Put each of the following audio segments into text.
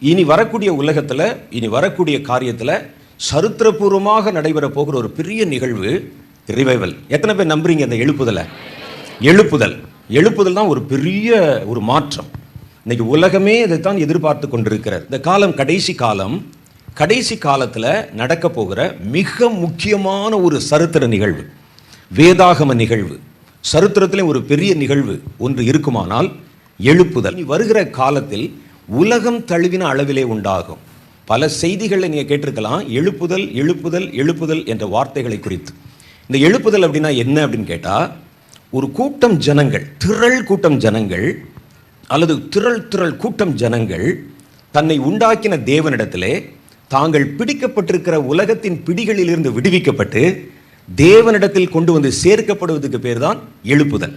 இனி வரக்கூடிய உலகத்தில் இனி வரக்கூடிய காரியத்தில் சரித்திரபூர்வமாக நடைபெற போகிற ஒரு பெரிய நிகழ்வு ரிவைவல் எத்தனை பேர் நம்புறீங்க இந்த எழுப்புதலை? எழுப்புதல். எழுப்புதல் தான் ஒரு பெரிய ஒரு மாற்றம். இன்னைக்கு உலகமே இதைத்தான் எதிர்பார்த்து கொண்டிருக்கிறது இந்த காலம் கடைசி காலம் கடைசி காலத்தில் நடக்க போகிற மிக முக்கியமான ஒரு சரித்திர நிகழ்வு. வேதாகம நிகழ்வு. சரித்திரத்திலே ஒரு பெரிய நிகழ்வு ஒன்று இருக்குமானால் எழுப்புதல். வருகிற காலத்தில் உலகம் தழுவின அளவிலே உண்டாகும். பல செய்திகளை நீங்கள் கேட்டிருக்கலாம் எழுப்புதல் எழுப்புதல் எழுப்புதல் என்ற வார்த்தைகளை குறித்து. இந்த எழுப்புதல் அப்படின்னா என்ன அப்படின்னு கேட்டால் ஒரு கூட்டம் ஜனங்கள் திரள் கூட்டம் ஜனங்கள் அல்லது திரள் திரள் கூட்டம் ஜனங்கள் தன்னை உண்டாக்கின தேவனிடத்திலே தாங்கள் பிடிக்கப்பட்டிருக்கிற உலகத்தின் பிடிகளிலிருந்து விடுவிக்கப்பட்டு தேவனிடத்தில் கொண்டு வந்து சேர்க்கப்படுவதற்கு பேர் தான் எழுப்புதல்.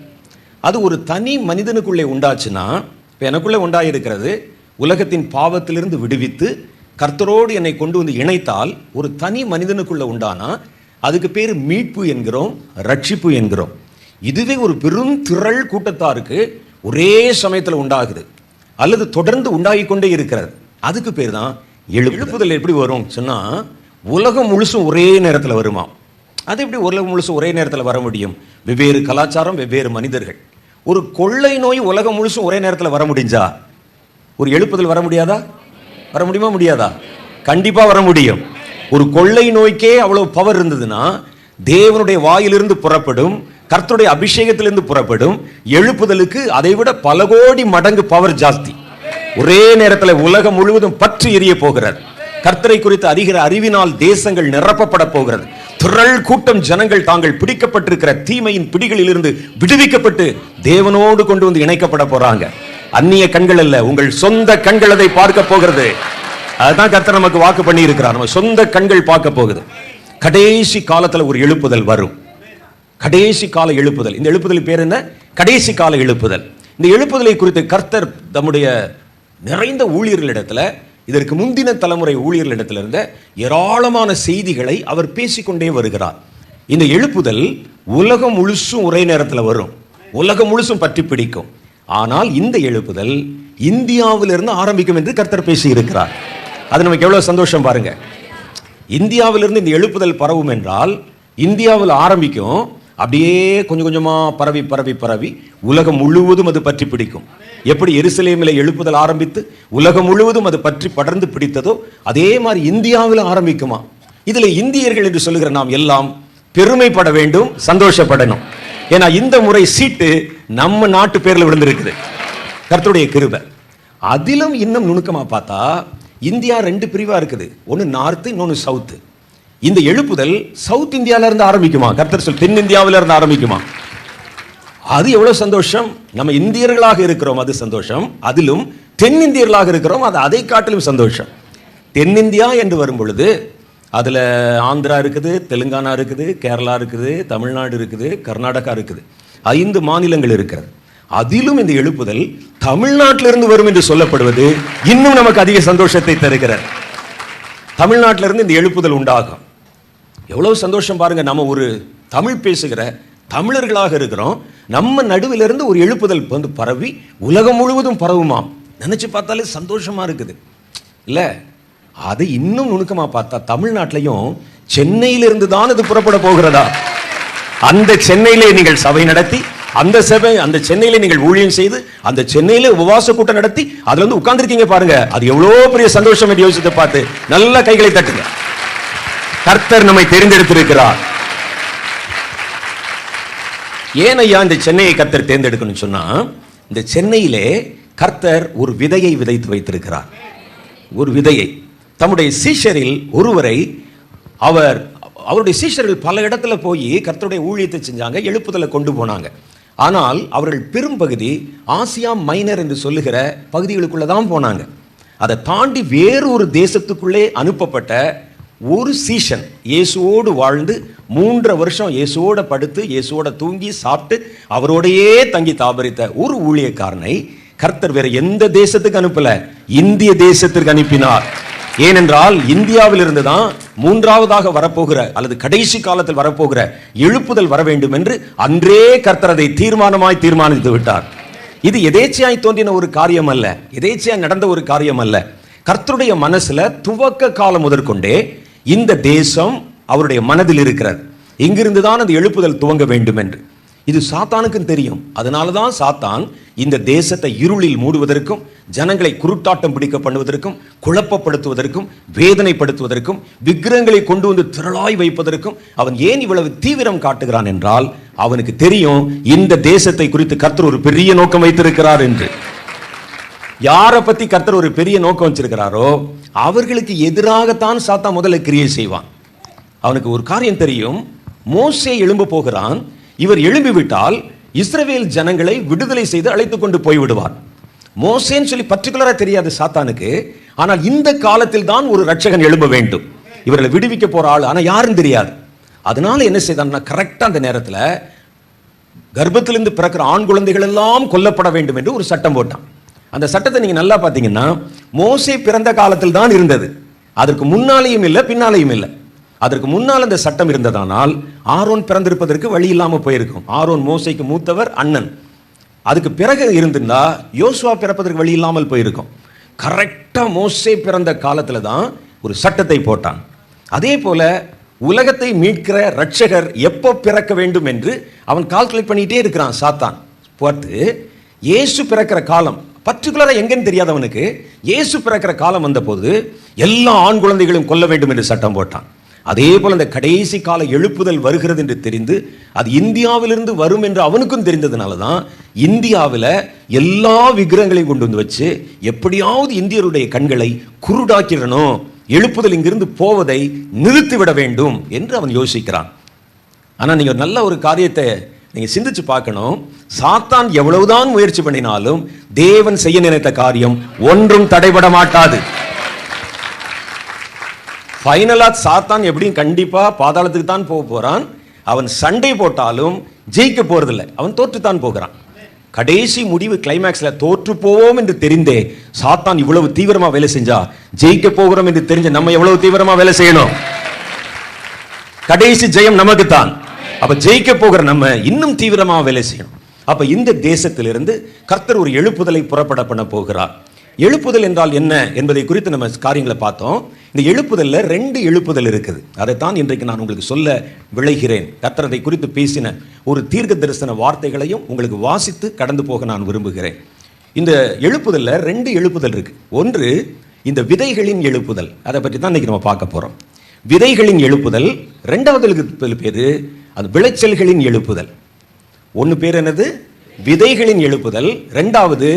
அது ஒரு தனி மனிதனுக்குள்ளே உண்டாச்சுன்னா இப்போ எனக்குள்ளே உண்டாயிருக்கிறது உலகத்தின் பாவத்திலிருந்து விடுவித்து கர்த்தரோடு என்னை கொண்டு வந்து இணைத்தால் ஒரு தனி மனிதனுக்குள்ள உண்டானா? அதுக்கு பேர் மீட்பு என்கிறோம் ரட்சிப்பு என்கிறோம். இதுவே ஒரு பெரும் திரள் கூட்டத்தாருக்கு ஒரே சமயத்தில் உண்டாகுது. அல்லது தொடர்ந்து உண்டாகி கொண்டே இருக்கிறது. அதுக்கு பேர் தான் எழுப்புதல். எப்படி வரும் சொன்னால் உலகம் முழுசும் ஒரே நேரத்தில் வருமா? அது எப்படி உலகம் முழுசும் ஒரே நேரத்தில் வர முடியும்? வெவ்வேறு கலாச்சாரம் வெவ்வேறு மனிதர்கள். ஒரு கொள்ளை நோய் உலகம் முழுசும் ஒரே நேரத்தில் வர முடிஞ்சா? ஒரு எழுப்புதல் வர முடியாதா? வர முடியுமா? முடியாதா? கண்டிப்பாக வர முடியும். ஒரு கொள்ளை நோய்க்கே அவ்வளோ பவர் இருந்ததுன்னா தேவனுடைய வாயிலிருந்து புறப்படும் கர்த்தருடைய அபிஷேகத்திலிருந்து புறப்படும் எழுப்புதலுக்கு அதை விட பல கோடி மடங்கு பவர் ஜாஸ்தி. ஒரே நேரத்தில் உலகம் முழுவதும் பற்றி எரிய போகிறது. கர்த்தரை குறித்து அறிகிற அறிவினால் தேசங்கள் நிரப்பப்பட போகிறது. திரள் கூட்டம் ஜனங்கள் தாங்கள் பிடிக்கப்பட்டிருக்கிற தீமையின் பிடிகளிலிருந்து விடுவிக்கப்பட்டு தேவனோடு கொண்டு வந்து இணைக்கப்பட போறாங்க. அந்நிய கண்கள் அல்ல உங்கள் சொந்த கண்கள் அதை பார்க்க போகிறது. அதுதான் கர்த்தர் நமக்கு வாக்கு பண்ணி இருக்கிறார் நம்ம சொந்த கண்கள் பார்க்க போகுது. கடைசி காலத்துல ஒரு எழுப்புதல் வரும். கடைசி கால எழுப்புதல். இந்த எழுப்புதல் பேர் என்ன? கடைசி கால எழுப்புதல். இந்த எழுப்புதலை குறித்து கர்த்தர் தம்முடைய நிறைந்த ஊழியர்களிடத்துல இதற்கு முந்தின தலைமுறை ஊழியர்களிடத்தில் இருந்த ஏராளமான செய்திகளை அவர் பேசிக்கொண்டே வருகிறார். இந்த எழுப்புதல் உலகம் முழுசும் ஒரே நேரத்தில் வரும். உலகம் முழுசும் பற்றி பிடிக்கும். ஆனால் இந்த எழுப்புதல் இந்தியாவிலிருந்து ஆரம்பிக்கும் என்று கர்த்தர் பேசி இருக்கிறார் அது நமக்கு எவ்வளவு சந்தோஷம் பாருங்க. இந்தியாவிலிருந்து இந்த எழுப்புதல் பரவும் என்றால் இந்தியாவில் ஆரம்பிக்கும் அப்படியே கொஞ்சம் கொஞ்சமாக பரவி பரவி பரவி உலகம் முழுவதும் அது பற்றி பிடிக்கும். எப்படி எருசலேமில் எழுப்புதல் ஆரம்பித்து உலகம் முழுவதும் அது பற்றி படர்ந்து பிடித்ததோ அதே மாதிரி இந்தியாவில் ஆரம்பிக்குமா? இதில் இந்தியர்கள் என்று சொல்லுகிற நாம் எல்லாம் பெருமைப்பட வேண்டும் சந்தோஷப்படணும். ஏன்னா இந்த முறை சீட்டு நம்ம நாட்டு பேரில் விழுந்திருக்குது. கர்த்தருடைய கிருபை. அதிலும் இன்னும் நுணுக்கமாக பார்த்தா இந்தியா ரெண்டு பிரிவாக இருக்குது. ஒன்று நார்த்து இன்னொன்று சவுத்து இந்த எழுப்புதல் சவுத் இந்தியாவிலேருந்து ஆரம்பிக்குமா? கர்த்தர் சொல் தென்னிந்தியாவில இருந்து ஆரம்பிக்குமா? அது எவ்வளோ சந்தோஷம்? நம்ம இந்தியர்களாக இருக்கிறோம் அது சந்தோஷம். அதிலும் தென்னிந்தியர்களாக இருக்கிறோம் அது அதை காட்டிலும் சந்தோஷம். தென்னிந்தியா என்று வரும் பொழுது அதில் ஆந்திரா இருக்குது தெலுங்கானா இருக்குது கேரளா இருக்குது தமிழ்நாடு இருக்குது கர்நாடகா இருக்குது. ஐந்து மாநிலங்கள் இருக்கிறது. அதிலும் இந்த எழுப்புதல் தமிழ்நாட்டிலிருந்து வரும் என்று சொல்லப்படுவது இன்னும் நமக்கு அதிக சந்தோஷத்தை தருகிறது. தமிழ்நாட்டிலிருந்து இந்த எழுப்புதல் உண்டாகும். எவ்வளவு சந்தோஷம் பாருங்க நம்ம ஒரு தமிழ் பேசுகிற தமிழர்களாக இருக்கிறோம். நம்ம நடுவிலிருந்து ஒரு எழுப்புதல் வந்து பரவி உலகம் முழுவதும் பரவுமாம். நினைச்சு பார்த்தாலே சந்தோஷமா இருக்குது. இல்லை அதை இன்னும் நுணுக்கமாக பார்த்தா தமிழ்நாட்டிலையும் சென்னையிலிருந்து தான் அது புறப்பட போகிறதா? அந்த சென்னையிலே நீங்கள் சபை நடத்தி அந்த சபை அந்த சென்னையில நீங்கள் ஊழியம் செய்து அந்த சென்னையில உபவாச கூட்டம் நடத்தி அதுல வந்து உட்கார்ந்துருக்கீங்க பாருங்க. அது எவ்வளவு பெரிய சந்தோஷம் என்று யோசித்து பார்த்து நல்ல கைகளை தட்டுங்க. கர்த்தர் நம்மை தெரிந்தெடுத்திருக்கிறார். ஏன் ஐயா இந்த சென்னையை கர்த்தர் தேர்ந்தெடுக்கணும்னு சொன்னா இந்த சென்னையிலே கர்த்தர் ஒரு விதையை விதைத்து வைத்திருக்கிறார். ஒரு விதையை. தம்முடைய சீஷரில் ஒருவரை அவர் அவருடைய சீஷர்கள் பல இடத்துல போய் கர்த்தருடைய ஊழியத்தை செஞ்சாங்க எழுப்புதலை கொண்டு போனாங்க. ஆனால் அவர்கள் பெரும்பகுதி ஆசியா மைனர் என்று சொல்லுகிற பகுதிகளுக்குள்ளே தான் போனாங்க. அதை தாண்டி வேறு ஒரு தேசத்துக்குள்ளே அனுப்பப்பட்ட ஒரு சீஷன் இயேசுவோடு வாழ்ந்து மூன்றரை வருஷம் இயேசுவோட படுத்து இயேசுவோட தூங்கி சாப்பிட்டு அவரோடையே தங்கி தாபரித்த ஒரு ஊழியக்காரனை கர்த்தர் வேற எந்த தேசத்துக்கு அனுப்பல? இந்திய தேசத்திற்கு அனுப்பினார். ஏனென்றால் இந்தியாவில் இருந்துதான் மூன்றாவதாக வரப்போகிற அல்லது கடைசி காலத்தில் வரப்போகிற எழுப்புதல் வர வேண்டும் என்று அன்றே கர்த்தர் அதை தீர்மானமாய் தீர்மானித்து விட்டார். இது எதேச்சையாய் தோன்றின ஒரு காரியம் அல்ல எதேச்சியாய் நடந்த ஒரு காரியம் அல்ல கர்த்தருடைய மனசுல துவக்க காலம் முதற்கொண்டே இந்த தேசம் அவருடைய மனதில் இருக்கிறது. இங்கிருந்து தான் அந்த எழுப்புதல் துவங்க வேண்டும் என்று இது சாத்தானுக்கும் தெரியும். அதனால தான் சாத்தான் இந்த தேசத்தை இருளில் மூடுவதற்கும் ஜனங்களை குருட்டாட்டம் பிடிக்க பண்ணுவதற்கும் குழப்பப்படுத்துவதற்கும் வேதனைப்படுத்துவதற்கும் விக்கிரகங்களை கொண்டு வந்து திரளாய் வைப்பதற்கும் அவன் ஏன் இவ்வளவு தீவிரம் காட்டுகிறான் என்றால் அவனுக்கு தெரியும் இந்த தேசத்தை குறித்து கர்த்தர் ஒரு பெரிய நோக்கம் வைத்திருக்கிறார் என்று. யாரை பத்தி கர்த்தர் ஒரு பெரிய நோக்கம் வச்சிருக்கிறாரோ அவர்களுக்கு எதிராகத்தான் சாத்தா முதல்ல கிரியை செய்வான். அவனுக்கு ஒரு காரியம் தெரியும். மோசே எழும்ப போகிறான். இவர் எழும்பிவிட்டால் இஸ்ரவேல் ஜனங்களை விடுதலை செய்து அழைத்து கொண்டு போய்விடுவார். மோசேன்னு சொல்லி பர்டிகுலரா தெரியாது சாத்தானுக்கு. ஆனால் இந்த காலத்தில் தான் ஒரு ரட்சகன் எழும்ப வேண்டும். இவர்களை விடுவிக்க போற ஆள் ஆனா யாருன்னு தெரியாது. அதனால என்ன செய்தான்னா கரெக்டா அந்த நேரத்தில் கர்ப்பத்திலிருந்து பிறக்கிற ஆண் குழந்தைகள் எல்லாம் கொல்லப்பட வேண்டும் என்று ஒரு சட்டம் போட்டான். அந்த சட்டத்தை நீங்க நல்லா பார்த்தீங்கன்னா மோசே பிறந்த காலத்தில் தான் இருந்தது. அதற்கு முன்னாலேயும் இல்லை பின்னாலேயும் இல்லை. அதற்கு முன்னால் அந்த சட்டம் இருந்ததானால் ஆரோன் பிறந்திருப்பதற்கு வழி இல்லாமல் போயிருக்கும். ஆரோன் மோசைக்கு மூத்தவர் அண்ணன். அதுக்கு பிறகு இருந்திருந்தா யோசுவா பிறப்பதற்கு வழி இல்லாமல் போயிருக்கும். கரெக்டாக மோசை பிறந்த காலத்தில் தான் ஒரு சட்டத்தை போட்டான். அதே போல உலகத்தை மீட்கிற ரட்சகர் எப்போ பிறக்க வேண்டும் என்று அவன் கால்குலேட் பண்ணிகிட்டே இருக்கிறான் சாத்தான். பார்த்து இயேசு பிறக்கிற காலம் பர்டிகுலராக எங்கன்னு தெரியாதவனுக்கு இயேசு பிறக்கிற காலம் வந்தபோது எல்லா ஆண் குழந்தைகளும் கொல்ல வேண்டும் என்று சட்டம் போட்டான். அதே போல அந்த கடைசி கால எழுப்புதல் வருகிறது என்று தெரிந்து அது இந்தியாவிலிருந்து வரும் என்று அவனுக்கும் தெரிந்ததுனால தான் இந்தியாவில் எல்லா விக்கிரகங்களையும் கொண்டு வந்து வச்சு எப்படியாவது இந்தியருடைய கண்களை குருடாக்கிடணும் எழுப்புதல் இங்கிருந்து போவதை நிறுத்திவிட வேண்டும் என்று அவன் யோசிக்கிறான். ஆனா நீங்க ஒரு நல்ல ஒரு காரியத்தை நீங்க சிந்திச்சு பார்க்கணும். சாத்தான் எவ்வளவுதான் முயற்சி பண்ணினாலும் தேவன் செய்ய நினைத்த காரியம் ஒன்றும் தடைபட மாட்டாது ஃபைனலாக சாத்தான் எப்படியும் கண்டிப்பாக பாதாளத்துக்கு தான் போக போகிறான் அவன் சண்டை போட்டாலும் ஜெயிக்க போகிறதில்ல அவன் தோற்றுத்தான் போகிறான். கடைசி முடிவு கிளைமேக்ஸில் தோற்று போவோம் என்று தெரிந்தே சாத்தான் இவ்வளவு தீவிரமாக வேலை செஞ்சா ஜெயிக்க போகிறோம் என்று தெரிஞ்ச நம்ம எவ்வளவு தீவிரமா வேலை செய்யணும்? கடைசி ஜெயம் நமக்கு தான் அப்போ ஜெயிக்க போகிற நம்ம இன்னும் தீவிரமாக வேலை செய்யணும். அப்போ இந்த தேசத்திலிருந்து கர்த்தர் ஒரு எழுப்புதலை புறப்பட பண்ண போகிறார். எழுப்புதல் என்றால் என்ன என்பதை குறித்து நம்ம காரியங்களை பார்த்தோம். இந்த எழுப்புதலில் ரெண்டு எழுப்புதல் இருக்குது. அதைத்தான் இன்றைக்கு நான் உங்களுக்கு சொல்ல விளைகிறேன் கர்த்தர் குறித்து பேசின ஒரு தீர்க்க தரிசன வார்த்தைகளையும் உங்களுக்கு வாசித்து கடந்து போக நான் விரும்புகிறேன். இந்த எழுப்புதலில் ரெண்டு எழுப்புதல் இருக்கு. ஒன்று இந்த விதைகளின் எழுப்புதல். அதை பற்றி தான் இன்றைக்கி நம்ம பார்க்க போகிறோம் விதைகளின் எழுப்புதல். ரெண்டாவது பேரு அது விளைச்சல்களின் எழுப்புதல். ஒன்று பேர் என்னது? விதைகளின் எழுப்புதல். ரெண்டாவது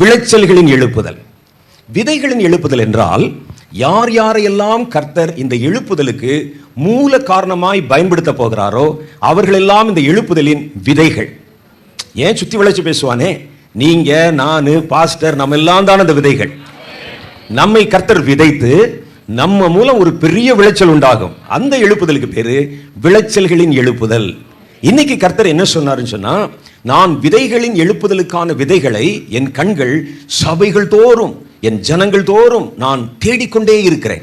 விளைச்சல்களின் எழுப்புதல். விதைகளின் எழுப்புதல் என்றால் யார் யாரையெல்லாம் கர்த்தர் இந்த எழுப்புதலுக்கு மூல காரணமாய் பயன்படுத்த போகிறாரோ அவர்களெல்லாம் இந்த எழுப்புதலின் விதைகள். ஏன் சுத்தி விளைச்சி பேசுவானே? நீங்க நான் பாஸ்டர் நம்ம எல்லாம் தான் அந்த விதைகள். நம்மை கர்த்தர் விதைத்து நம்ம மூலம் ஒரு பெரிய விளைச்சல் உண்டாகும். அந்த எழுப்புதலுக்கு பேரு விளைச்சல்களின் எழுப்புதல். இன்னைக்கு கர்த்தர் என்ன சொன்னாருன்னு சொன்னா நான் விதைகளின் எழுப்புதலுக்கான விதைகளை என் கண்கள் சபைகள் தோறும் என் ஜனங்கள் தோறும் நான் தேடிக்கொண்டே இருக்கிறேன்.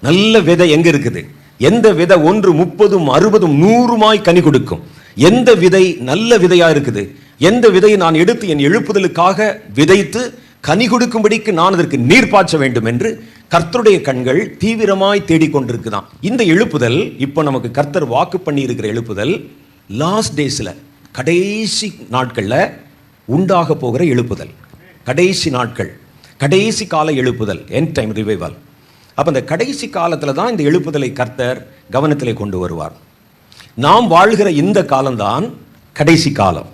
நல்ல விதை எங்க இருக்குது? எந்த விதை ஒன்று முப்பதும் அறுபதும் நூறுமாய் கனி கொடுக்கும்? எந்த விதை நல்ல விதையா இருக்குது? எந்த விதையை நான் எடுத்து என் எழுப்புதலுக்காக விதைத்து கனி கொடுக்கும்படிக்கு நான் அதற்கு நீர் பாய்ச்ச வேண்டும் என்று கர்த்தருடைய கண்கள் தீவிரமாய் தேடிக்கொண்டிருக்குதான் இந்த எழுப்புதல் இப்போ நமக்கு கர்த்தர் வாக்கு பண்ணி இருக்கிற எழுப்புதல் லாஸ்ட் டேஸில் கடைசி நாட்களில் உண்டாக போகிற எழுப்புதல். கடைசி நாட்கள். கடைசி கால எழுப்புதல் என் டைம் ரிவைவல் அப்போ இந்த கடைசி காலத்தில் தான் இந்த எழுப்புதலை கர்த்தர் கவனத்திலே கொண்டு வருவார். நாம் வாழ்கிற இந்த காலம்தான் கடைசி காலம்.